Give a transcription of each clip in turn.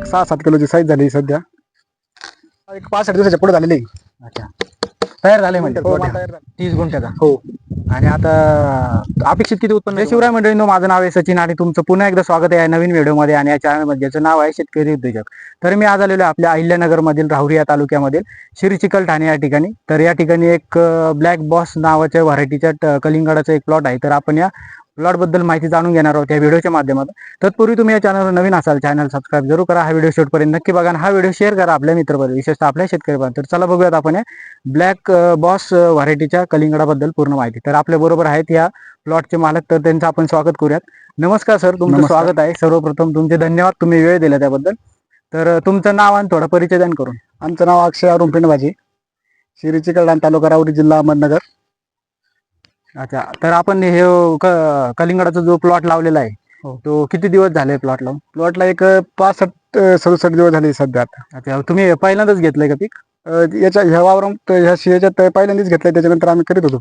एक सहा सात किलोची साईज झाली सध्या. एक पासष्ट दिवसाच्या पुढे झालेली. अच्छा. तयार झाले म्हणजे हो, हा. तयार झालं. तीस गुंठ्याचा. हो. आणि आता अपेक्षित किती उत्पन्न शिवराय मंडळींनो माझं नाव आहे सचिन आणि तुमचं पुन्हा एकदा स्वागत आहे या नवीन व्हिडिओमध्ये आणि या चॅनलमध्ये ज्याचं नाव आहे शेतकरी उद्योजक. तर मी आज आलेलो आहे आपल्या अहिल्यानगर मधील राहुरी या तालुक्यामधील श्री चिकल ठाणे या ठिकाणी. तर या ठिकाणी एक ब्लॅक बॉस नावाच्या व्हरायटीच्या कलिंगडाचा एक प्लॉट आहे. तर आपण या प्लॉटबद्दल माहिती जाणून घेणार आहोत या व्हिडिओच्या माध्यमातून. तत्पूर्वी तुम्ही या चॅनलवर नवीन असाल चॅनल सबस्क्राईब जरूर करा. हा व्हिडिओ शेवटपर्यंत नक्की बघा हा व्हिडिओ शेअर करा आपल्या मित्रपर्यंत विशेषतः आपल्या शेतकऱ्यापर्यंत तर चला बघूयात आपण या ब्लॅक बॉस व्हरायटीच्या कलिंगडाबद्दल पूर्ण माहिती. तर आपल्या बरोबर आहेत या प्लॉटचे मालक तर त्यांचं आपण स्वागत करूयात. नमस्कार सर तुमचं. स्वागत आहे. सर्वप्रथम तुमचे धन्यवाद तुम्ही वेळ दिला त्याबद्दल. तर तुमचं नाव आणि थोडा परिचय करून. आमचं नाव अक्षय अरुण पिंडबाजी शिरी चिकलडान तालुका राऊरी जिल्हा अहमदनगर. अच्छा तर आपण हे क- कलिंगडाचा जो प्लॉट लावलेला आहे हो. तो किती दिवस झाले प्लॉट लावून? प्लॉटला एक पासष्ट सदुसष्ट दिवस झाले सध्या आता. अच्छा तुम्ही पहिल्यांदाच घेतलंय का पीक? अं, याच्या ह्या वावरून ह्या याच्यात पहिल्यांदाच घेतलंय त्याच्यानंतर आम्ही करीत होतो.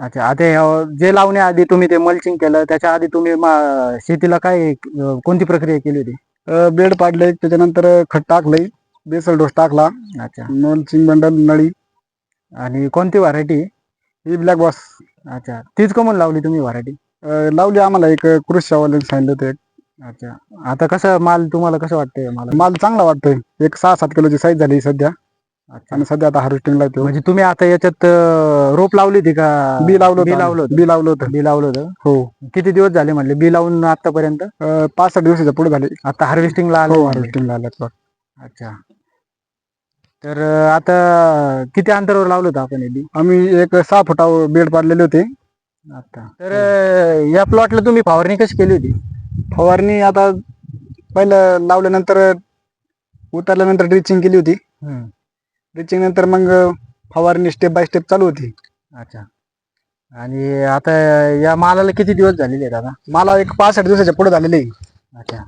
अच्छा आता हे, जे लावण्याआधी तुम्ही ते मल्चिंग केलं त्याच्या आधी तुम्ही मा- शेतीला काय अं, कोणती प्रक्रिया केली होती? अं, बेड पाडले त्याच्यानंतर खत टाकलंय बेसल डोस टाकला अच्छा. नोलचिंग बंडल नळी. आणि कोणती व्हरायटी ही ब्लॅक बॉस अच्छा. तीच कमून लावली तुम्ही व्हरायटी लावली आम्हाला एक कृषी सांगितलं होतं एक. अच्छा. आता कसं माल तुम्हाला कसं वाटतंय? मला माल चांगला वाटतोय. एक सहा सात किलोची साईज झाली सध्या. आणि सध्या आता हार्वेस्टिंगला येतो म्हणजे तुम्ही आता याच्यात अं, रोप लावली होती का? बी लावलं बी होतं लावलं. होतं. बी लावलं होतं. बी लावलं होतं? हो. किती दिवस झाले म्हणले? बी लावून आतापर्यंत? अं, पासष्ट दिवसाच्या पुढे झाले. आता हार्वेस्टिंगला हो आलं हार्वेस्टिंगला आलं plot. अच्छा. तर आता किती अंतरावर लावलं होतं आपण हे बी आम्ही एक सहा फुटावर बेड पाडलेले होते. आता. तर या प्लॉटला तुम्ही फवारणी कशी केली होती? फवारणी आता पहिलं लावल्यानंतर उतरल्यानंतर ड्रिचिंग केली होती. ड्रिचिंग नंतर मग फवारणी स्टेप बाय स्टेप चालू होती. अच्छा. आणि आता या मालाला किती दिवस झालेले आहेत आता? मला एक पासष्ट दिवसाच्या पुढे झालेले आहे. अच्छा.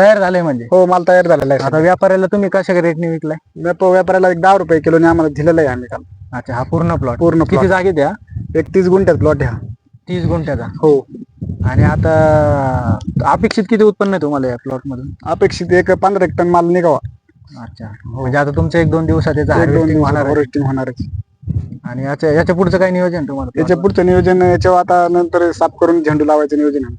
तयार झाले म्हणजे? हो माल तयार झालेला आहे आता व्यापाऱ्याला तुम्ही कशा रेटने विकलाय? व्याप- व्यापाऱ्याला एक दहा रुपये किलोने आम्हाला दिलेलं आहे आम्ही काल. अच्छा हा पूर्ण प्लॉट पूर्ण किती plot. जागे द्या एक तीस गुंठ्यात प्लॉट ह्या तीस गुंठ्याचा? हो. आणि आता अपेक्षित किती उत्पन्न आहे तुम्हाला या प्लॉट मधून? अपेक्षित एक पंधरा एक टन माल निघावा. अच्छा. म्हणजे आता तुमचं एक दोन दिवसात याचं एक दोन harvesting होणार आहे. हार्वेस्टिंग होणारच आणि याच्या याच्या पुढचं काय नियोजन तुम्हाला? याच्या पुढचं नियोजन याच्यावर आता नंतर साफ करून झेंडू लावायचं नियोजन आहे.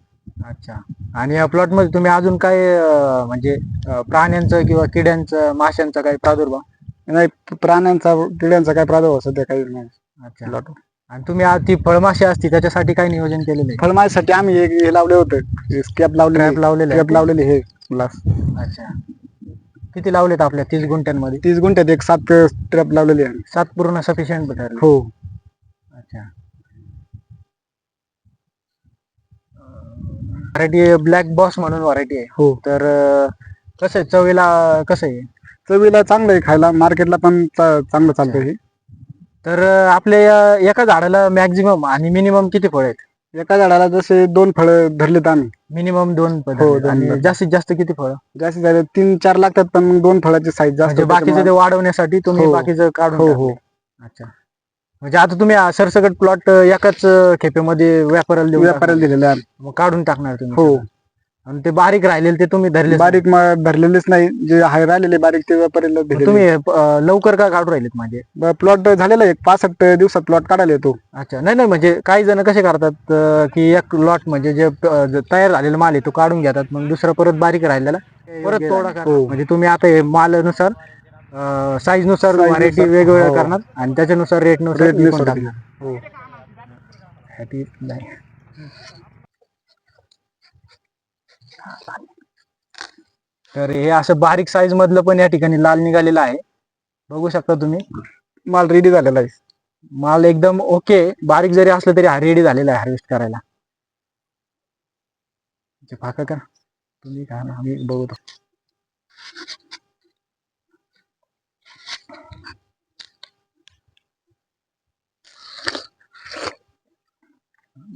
अच्छा. आणि या प्लॉटमध्ये तुम्ही अजून काय अं, म्हणजे अं, प्राण्यांचं किंवा किड्यांचं माशांचा काही प्रादुर्भाव? नाही प्राण्यांचा किड्यांचा काय प्रादुर्भाव सध्या काही नाही. अच्छा. प्लॉट आणि तुम्ही आज ती फळमाशी असती त्याच्यासाठी काय नियोजन केलेलं आहे? फळमासाठी आम्ही एक हे लावले होते स्कॅप लावले लावलेलं आहे. स्कॅप लावलेले हे ग्लास अच्छा. किती लावलेत आपल्या तीस गुंठ्यांमध्ये? तीस गुंठ्यात एक सात ट्रॅप लावलेले आहे. सात पूर्ण सफिशियंट ठरले हो. अच्छा. व्हरायटी ब्लॅक बॉस म्हणून व्हरायटी आहे. हो. तर अं, कसं आहे चवीला कसं आहे? चवीला चांगलं आहे खायला मार्केटला पण चा- चांगलं चालतं हे. तर अं, आपल्या या एका झाडाला मॅक्झिमम आणि मिनिमम किती फळ आहेत? एका झाडाला जसे दोन फळं धरलेत आम्ही. मिनिमम दोन हो. दोन आणि. जास्तीत जास्त किती फळ? जास्तीत जास्त तीन चार लागतात पण मग दोन फळाची साईज जास्त म्हणजे बाकीचं ते वाढवण्यासाठी तुम्ही हो. बाकीचं काढून हो. हो. अच्छा. म्हणजे आता तुम्ही सरसकट प्लॉट एकाच खेपेमध्ये व्यापाराला देऊ व्यापाऱ्याला दिलेले आहे. मग काढून टाकणार तुम्ही हो. आणि ते बारीक राहिलेले ते तुम्ही धरले बारीक म- धरलेलेच नाही. जे आहे राहिलेले बारीक ते व्यापाऱ्याला तुम्ही अं, लवकर का काढून राहिलेत माझे प्लॉट झालेला आहे. एक पासष्ट दिवसात प्लॉट काढायला येतो. अच्छा. नाही नाही म्हणजे काही जण कसे करतात अं, की एक लॉट म्हणजे जे अं, जे तयार झालेला माल आहे तो काढून घेतात मग दुसरा परत बारीक राहिलेला. परत तोडा हो. म्हणजे तुम्ही आता हे मालानुसार साईजनुसार Size व्हरायटी नुसार, वेगवेगळ्या हो. करणार आणि त्याच्यानुसार रेटनुसार Rate विकून नुसार टाकणार. हो. नाही. तर हे असं बारीक साईज मधलं पण या ठिकाणी लाल निघालेलं आहे. बघू शकता तुम्ही. माल रेडी झालेला आहे. माल एकदम ओके बारीक जरी असलं तरी रेडी झालेला आहे हार्वेस्ट करायला. फाका का तुम्ही का ना आम्ही बघतो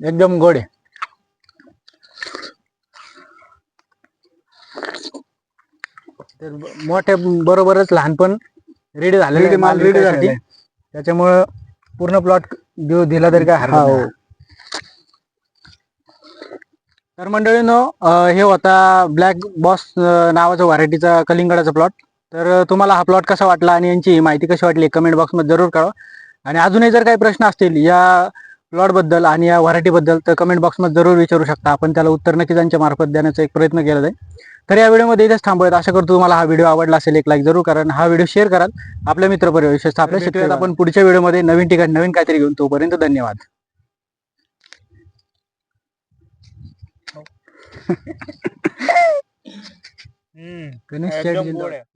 एकदम गोड आहे तर मोठ्या बरोबरच लहानपण रेडी झालेलं Ready माल ready. झालेला आहे. त्याच्यामुळं पूर्ण प्लॉट देऊ दिला तरी काय हरकत हा, हो. नाही. तर मंडळीनो अं, हे होता ब्लॅक बॉस नावाचा व्हरायटीचा कलिंगडाचा प्लॉट तर अं, तुम्हाला हा प्लॉट कसा वाटला आणि यांची माहिती कशी वाटली कमेंट बॉक्समध्ये जरूर कळवा आणि अजूनही जर काही प्रश्न असतील या प्लॉटबद्दल आणि या व्हरायटीबद्दल तर कमेंट बॉक्समध्ये जरूर विचारू शकता. आपण त्याला उत्तर नक्की त्यांच्या मार्फत देण्याचा एक प्रयत्न केला जाईल. तर या व्हिडिओमध्ये इथेच थांबूयात. आशा करतो तुम्हाला हा व्हिडिओ आवडला असेल एक लाईक जरूर करा हा व्हिडिओ शेअर कराल आपल्या मित्रपरिवार विशेषतः आपल्या शेतकऱ्यात आपण पुढच्या व्हिडिओमध्ये नवीन ठिकाणी नवीन काहीतरी घेऊन तोपर्यंत धन्यवाद. जिंदाबाद.